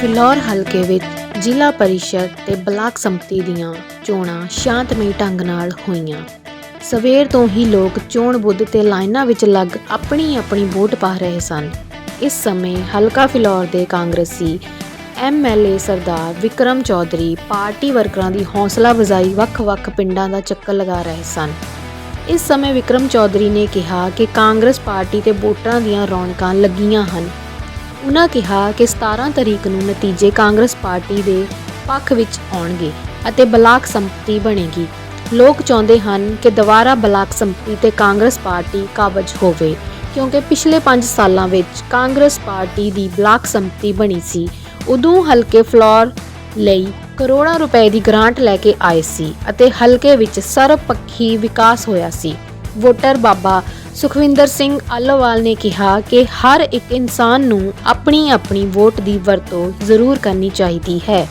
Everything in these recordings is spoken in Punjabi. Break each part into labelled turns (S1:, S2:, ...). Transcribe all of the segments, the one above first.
S1: ਫਿਲੌਰ ਹਲਕੇ ਵਿੱਚ ਜ਼ਿਲ੍ਹਾ ਪਰਿਸ਼ਦ ਤੇ ਬਲਾਕ ਸੰਮਤੀ ਦੀਆਂ ਚੋਣਾਂ ਸ਼ਾਂਤਮਈ ਢੰਗ ਨਾਲ ਹੋਈਆਂ। ਸਵੇਰ ਤੋਂ ਹੀ ਲੋਕ ਚੋਣ ਬੁੱਧ ਤੇ ਲਾਈਨਾਂ ਵਿੱਚ ਲੱਗ ਆਪਣੀ ਆਪਣੀ ਵੋਟ ਪਾ ਰਹੇ ਸਨ। ਇਸ ਸਮੇਂ ਹਲਕਾ ਫਿਲੌਰ ਦੇ ਕਾਂਗਰਸੀ ਐਮਐਲਏ ਸਰਦਾਰ ਵਿਕਰਮ ਚੌਧਰੀ ਪਾਰਟੀ ਵਰਕਰਾਂ ਦੀ ਹੌਸਲਾ ਵਜ਼ਾਈ ਵੱਖ-ਵੱਖ ਪਿੰਡਾਂ ਦਾ ਚੱਕਰ ਲਗਾ ਰਹੇ ਸਨ। ਇਸ ਸਮੇਂ ਵਿਕਰਮ ਚੌਧਰੀ ਨੇ ਕਿਹਾ ਕਿ ਕਾਂਗਰਸ ਪਾਰਟੀ ਤੇ ਵੋਟਰਾਂ ਦੀਆਂ ਰੌਣਕਾਂ ਲੱਗੀਆਂ ਹਨ। ਉਨ੍ਹਾਂ ਕਿਹਾ ਕਿ 17 ਤਰੀਕ ਨੂੰ ਨਤੀਜੇ ਕਾਂਗਰਸ ਪਾਰਟੀ ਦੇ ਪੱਖ ਵਿੱਚ ਆਉਣਗੇ ਅਤੇ ਬਲਾਕ ਸੰਪਤੀ ਬਣੇਗੀ। ਲੋਕ ਚਾਹੁੰਦੇ ਹਨ ਕਿ ਦੁਬਾਰਾ ਬਲਾਕ ਸੰਪਤੀ ਤੇ ਕਾਂਗਰਸ ਪਾਰਟੀ ਕਾਬਜ ਹੋਵੇ, ਕਿਉਂਕਿ ਪਿਛਲੇ 5 ਸਾਲਾਂ ਵਿੱਚ ਕਾਂਗਰਸ ਪਾਰਟੀ ਦੀ ਬਲਾਕ ਸੰਪਤੀ ਬਣੀ ਸੀ। ਉਦੋਂ ਹਲਕੇ ਫਲੋਰ ਲਈ ਕਰੋੜਾਂ ਰੁਪਏ ਦੀ ਗ੍ਰਾਂਟ ਲੈ ਕੇ ਆਏ ਸੀ ਅਤੇ ਹਲਕੇ ਵਿੱਚ ਸਰਬਪੱਖੀ ਵਿਕਾਸ ਹੋਇਆ ਸੀ। ਵੋਟਰ ਬਾਬਾ ਸੁਖਵਿੰਦਰ ਸਿੰਘ ਆਲੋਵਾਲ ਨੇ ਕਿਹਾ ਕਿ ਹਰ ਇੱਕ ਇਨਸਾਨ ਨੂੰ ਆਪਣੀ ਆਪਣੀ ਵੋਟ ਦੀ ਵਰਤੋਂ ਜ਼ਰੂਰ ਕਰਨੀ ਚਾਹੀਦੀ ਹੈ।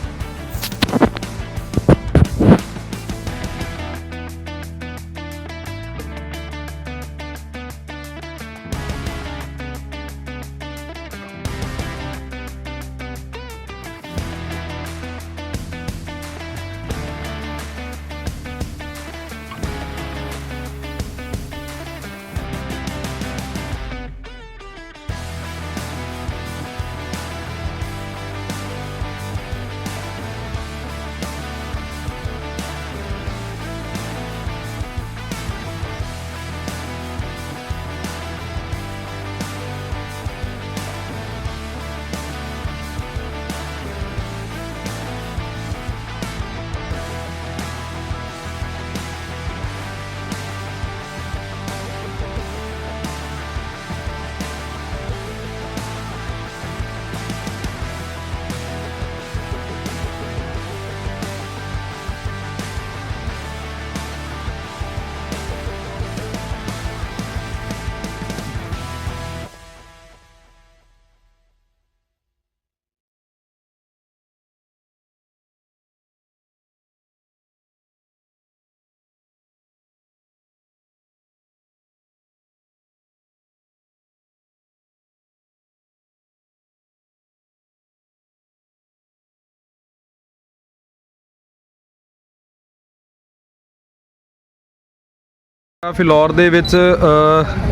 S2: ਫਿਲੌਰ ਦੇ ਵਿੱਚ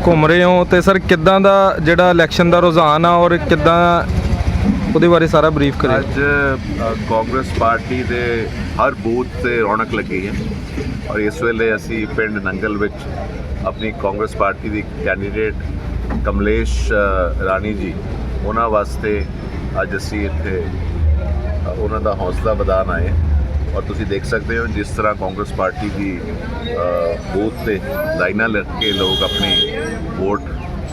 S2: ਘੁੰਮ ਰਹੇ ਹੋ ਤੇ ਸਰ ਕਿੱਦਾਂ ਦਾ ਜਿਹੜਾ ਇਲੈਕਸ਼ਨ ਦਾ ਰੁਝਾਨ ਆ ਔਰ ਕਿੱਦਾਂ ਉਹਦੇ ਬਾਰੇ ਸਾਰਾ ਬਰੀਫ ਕਰਿਓ।
S3: ਅੱਜ ਕਾਂਗਰਸ ਪਾਰਟੀ ਦੇ ਹਰ ਬੂਥ ਤੇ ਰੌਣਕ ਲੱਗੀ ਹੈ ਔਰ ਇਸ ਵੇਲੇ ਅਸੀਂ ਪਿੰਡ ਨੰਗਲ ਵਿੱਚ ਆਪਣੀ ਕਾਂਗਰਸ ਪਾਰਟੀ ਦੀ ਕੈਂਡੀਡੇਟ ਕਮਲੇਸ਼ ਰਾਣੀ ਜੀ, ਉਹਨਾਂ ਵਾਸਤੇ ਅੱਜ ਅਸੀਂ ਇੱਥੇ ਉਹਨਾਂ ਦਾ ਹੌਸਲਾ ਵਧਾਉਣ ਆਏ ਔਰ ਤੁਸੀਂ ਦੇਖ ਸਕਦੇ ਹੋ ਜਿਸ ਤਰ੍ਹਾਂ ਕਾਂਗਰਸ ਪਾਰਟੀ ਦੀ ਬੂਥ ਤੇ ਲਾਈਨਾਂ ਲੱਗ ਕੇ ਲੋਕ ਆਪਣੀ ਵੋਟ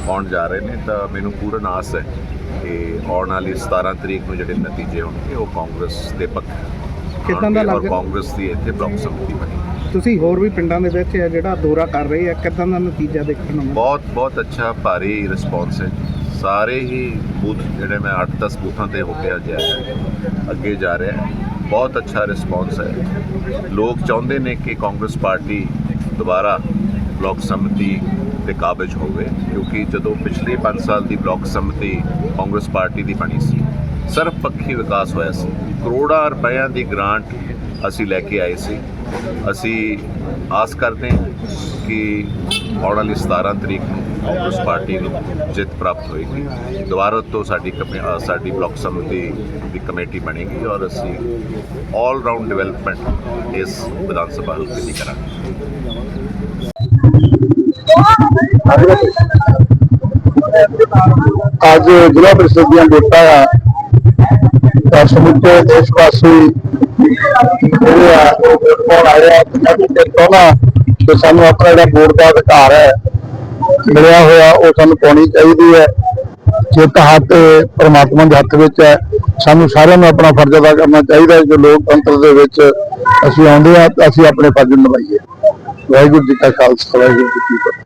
S3: ਪਾਉਣ ਜਾ ਰਹੇ ਨੇ ਤਾਂ ਮੈਨੂੰ ਪੂਰਨ ਆਸ ਹੈ ਕਿ ਆਉਣ ਵਾਲੀ 17 ਤਰੀਕ ਨੂੰ ਜਿਹੜੇ ਨਤੀਜੇ ਹੋਣਗੇ ਉਹ ਕਾਂਗਰਸ ਦੇ ਪੱਖ
S4: ਕਿੱਦਾਂ ਦਾ ਲੱਗ-
S3: ਕਾਂਗਰਸ ਦੀ ਇੱਥੇ ਬਲਾਕ ਸਮਿਤੀ ਬਣੀ।
S4: ਤੁਸੀਂ ਹੋਰ ਵੀ ਪਿੰਡਾਂ ਦੇ ਵਿੱਚ ਇਹ ਜਿਹੜਾ ਦੌਰਾ ਕਰ ਰਹੇ ਆ ਕਿੱਦਾਂ ਦਾ ਨਤੀਜਾ ਦੇਖਣ ਨੂੰ
S3: ਬਹੁਤ ਬਹੁਤ ਅੱਛਾ ਭਾਰੀ ਰਿਸਪੌਂਸ ਹੈ। ਸਾਰੇ ਹੀ ਬੂਥ ਜਿਹੜੇ ਮੈਂ 8-10 ਬੂਥਾਂ ਤੇ ਹੋ ਕੇ ਅੱਜ ਆਇਆ ਅੱਗੇ ਜਾ ਰਿਹਾ ਹੈ। ਬਹੁਤ ਅੱਛਾ ਰਿਸਪੌਂਸ ਹੈ। ਲੋਕ ਚਾਹੁੰਦੇ ਨੇ ਕਿ ਕਾਂਗਰਸ ਪਾਰਟੀ ਦੁਬਾਰਾ ਬਲਾਕ ਸਮਿਤੀ ਤੇ ਕਾਬਜ ਹੋਵੇ, ਕਿਉਂਕਿ ਜਦੋਂ ਪਿਛਲੇ 5 ਸਾਲ ਦੀ ਬਲਾਕ ਸਮਿਤੀ ਕਾਂਗਰਸ ਪਾਰਟੀ ਦੀ ਬਣੀ ਸੀ ਸਰਬਪੱਖੀ ਵਿਕਾਸ ਹੋਇਆ ਸੀ। ਕਰੋੜਾਂ ਰੁਪਇਆਂ ਦੀ ਗ੍ਰਾਂਟ ਅਸੀਂ ਲੈ ਕੇ ਆਏ ਸੀ। ਅਸੀਂ ਆਸ ਕਰਦੇ ਹਾਂ ਕਿ ਆਉਣ ਵਾਲੀ 17 ਤਰੀਕ ਨੂੰ ਕਾਂਗਰਸ ਪਾਰਟੀ ਨੂੰ ਜਿੱਤ ਪ੍ਰਾਪਤ ਹੋਏਗੀ। ਦੁਬਾਰਾ ਤੋਂ ਸਾਡੀ ਸਾਡੀ ਬਲਾਕ ਸਮਿਤੀ ਦੀ ਕਮੇਟੀ ਬਣੇਗੀ ਔਰ ਅਸੀਂ ਆਲ ਰਾਊਂਡ ਡਿਵੈਲਪਮੈਂਟ ਇਸ ਵਿਧਾਨ ਸਭਾ ਹਲਕੇ ਦੀ ਕਰਾਂਗੇ।
S5: ਅੱਜ ਜ਼ਿਲ੍ਹਾ ਪ੍ਰੀਸ਼ਦ ਦੀਆਂ ਵੋਟਾਂ ਆ। ਸਮੁੱਚੇ ਦੇਸ਼ ਵਾਸੀ ਜਿਹੜੇ ਆ, ਉਹ ਵੋਟ ਪਾਉਣ ਪੰਜਾਬੀ ਤੇ ਪਹਿਲਾਂ ਕਿ ਸਾਨੂੰ ਆਪਣਾ ਜਿਹੜਾ ਵੋਟ ਦਾ ਅਧਿਕਾਰ ਹੈ ਮਿਲਿਆ ਹੋਇਆ, ਉਹ ਸਾਨੂੰ ਪਾਉਣੀ ਚਾਹੀਦੀ ਹੈ। ਜਿੱਤ ਹੱਥ, ਪਰਮਾਤਮਾ ਦੇ ਹੱਥ ਵਿੱਚ ਹੈ। ਸਾਨੂੰ ਸਾਰਿਆਂ ਨੂੰ ਆਪਣਾ ਫਰਜ਼ ਅਦਾ ਕਰਨਾ ਚਾਹੀਦਾ ਹੈ। ਜੋ ਲੋਕਤੰਤਰ ਦੇ ਵਿੱਚ ਅਸੀਂ ਆਉਂਦੇ ਆ ਤਾਂ ਅਸੀਂ ਆਪਣੇ ਫਰਜ਼ ਨਿਭਾਈਏ। ਵਾਹਿਗੁਰੂ ਜੀ ਕਾ ਖਾਲਸਾ, ਵਾਹਿਗੁਰੂ ਜੀ ਕੀ ਫਤਿਹ।